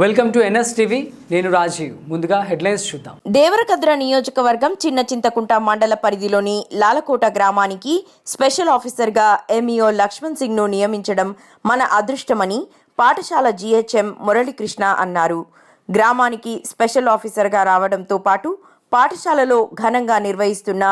Welcome to NS TV. నేను రాజీవ్. ముందుగా headlines చూద్దాం. దేవరకద్ర నియోజకవర్గం చిన్న చింతకుంట మండల పరిధిలోని లాలకోట గ్రామానికి స్పెషల్ ఆఫీసర్గా ఎంఈఓ లక్ష్మణ్ సింగ్ను నియమించడం మన అదృష్టమని పాఠశాల జీహెచ్ఎం మురళీకృష్ణ అన్నారు. గ్రామానికి స్పెషల్ ఆఫీసర్గా రావడంతో పాటు పాఠశాలలో ఘనంగా నిర్వహిస్తున్న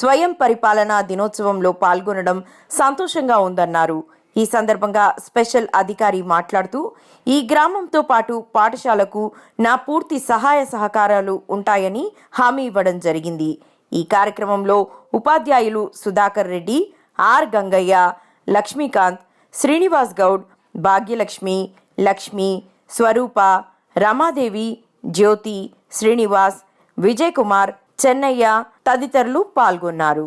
స్వయం పరిపాలనా దినోత్సవంలో పాల్గొనడం సంతోషంగా ఉందన్నారు. ఈ సందర్భంగా స్పెషల్ అధికారి మాట్లాడుతూ ఈ గ్రామంతో పాటు పాఠశాలకు నా పూర్తి సహాయ సహకారాలు ఉంటాయని హామీ ఇవ్వడం జరిగింది. ఈ కార్యక్రమంలో ఉపాధ్యాయులు సుధాకర్ రెడ్డి ఆర్ గంగయ్య లక్ష్మీకాంత్ శ్రీనివాస్ గౌడ్ భాగ్యలక్ష్మి లక్ష్మి స్వరూప రమాదేవి జ్యోతి శ్రీనివాస్ విజయ్ కుమార్ చెన్నయ్య తదితరులు పాల్గొన్నారు.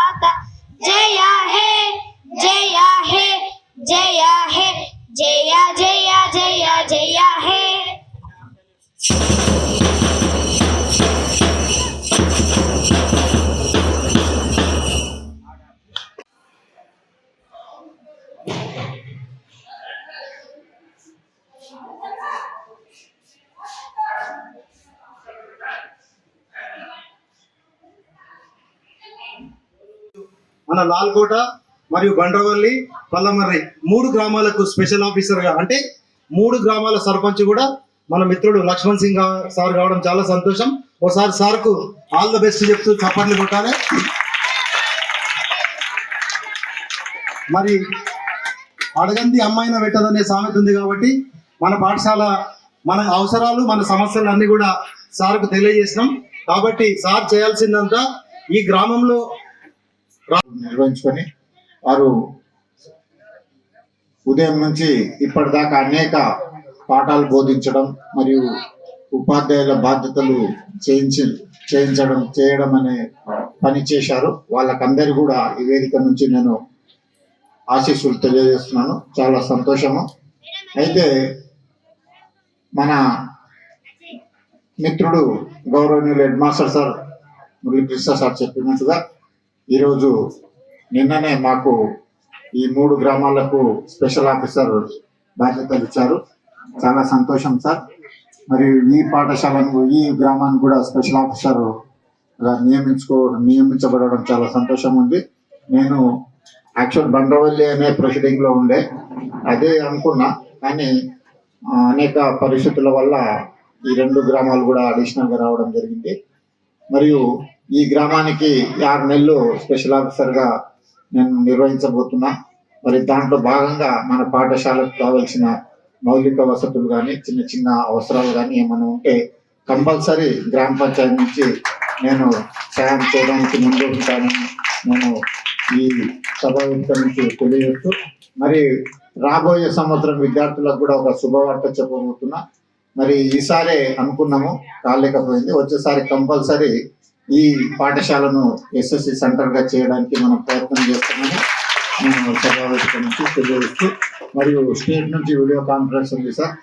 జయ జయ హే మన లాల్కోట మరియు బండ్రవల్లి పల్లమర్రి మూడు గ్రామాలకు స్పెషల్ ఆఫీసర్గా అంటే మూడు గ్రామాల సర్పంచ్ కూడా మన మిత్రుడు లక్ష్మణ్ సింగ్ సార్ కావడం చాలా సంతోషం. ఒకసారి సార్కు ఆల్ ద బెస్ట్ చెప్తూ చప్పట్లు కొట్టాలి. మరి అడగంది అమ్మాయిన పెట్టదనే సామెత ఉంది కాబట్టి మన పాఠశాల మన అవసరాలు మన సమస్యలు అన్ని కూడా సార్కు తెలియజేసినాం. కాబట్టి సార్ చేయాల్సిందంతా ఈ గ్రామంలో నిర్వహించుకొని వారు ఉదయం నుంచి ఇప్పటిదాకా అనేక పాఠాలు బోధించడం మరియు ఉపాధ్యాయుల బాధ్యతలు చేయించి చేయించడం చేయడం అనే పని చేశారు. వాళ్ళకందరి కూడా ఈ వేదిక నుంచి నేను ఆశీస్సులు తెలియజేస్తున్నాను. చాలా సంతోషము. అయితే మన మిత్రుడు గౌరవనీయులు head master sir Muralikrishna sir చెప్పినట్టుగా ఈరోజు నిన్ననే మాకు ఈ మూడు గ్రామాలకు స్పెషల్ ఆఫీసర్ బాధ్యతలు ఇచ్చారు. చాలా సంతోషం సార్. మరియు ఈ పాఠశాలను ఈ గ్రామాన్ని కూడా స్పెషల్ ఆఫీసర్ నియమించుకో నియమించబడడం చాలా సంతోషం ఉంది. నేను యాక్చువల్ బండవల్లి అనే ప్రొసీడింగ్లో ఉండే. అదే అనుకున్నా కానీ అనేక పరిస్థితుల వల్ల ఈ రెండు గ్రామాలు కూడా అడిషనల్గా రావడం జరిగింది. మరియు ఈ గ్రామానికి ఆరు నెలలు స్పెషల్ ఆఫీసర్గా నేను నిర్వహించబోతున్నా మరి దాంట్లో భాగంగా మన పాఠశాలకు కావలసిన మౌలిక వసతులు కానీ చిన్న చిన్న అవసరాలు కానీ ఏమైనా ఉంటే కంపల్సరీ గ్రామ పంచాయతీ నుంచి నేను సాయం చేయడానికి ముందు ఉంటానని నేను ఈ సభ నుంచి తెలియజేస్తూ మరి రాబోయే సంవత్సరం విద్యార్థులకు కూడా ఒక శుభవార్త చెప్పబోతున్నా. మరి ఈసారి అనుకున్నాము కాలేకపోయింది. వచ్చేసారి కంపల్సరీ ఈ పాఠశాలను ఎస్ఎస్సి సెంటర్గా చేయడానికి మనం ప్రయత్నం చేస్తున్నాము నేను సభావేశం నుంచి తెలియజేస్తూ మరియు స్టేట్ నుంచి వీడియో కాన్ఫరెన్స్ ఉంది సార్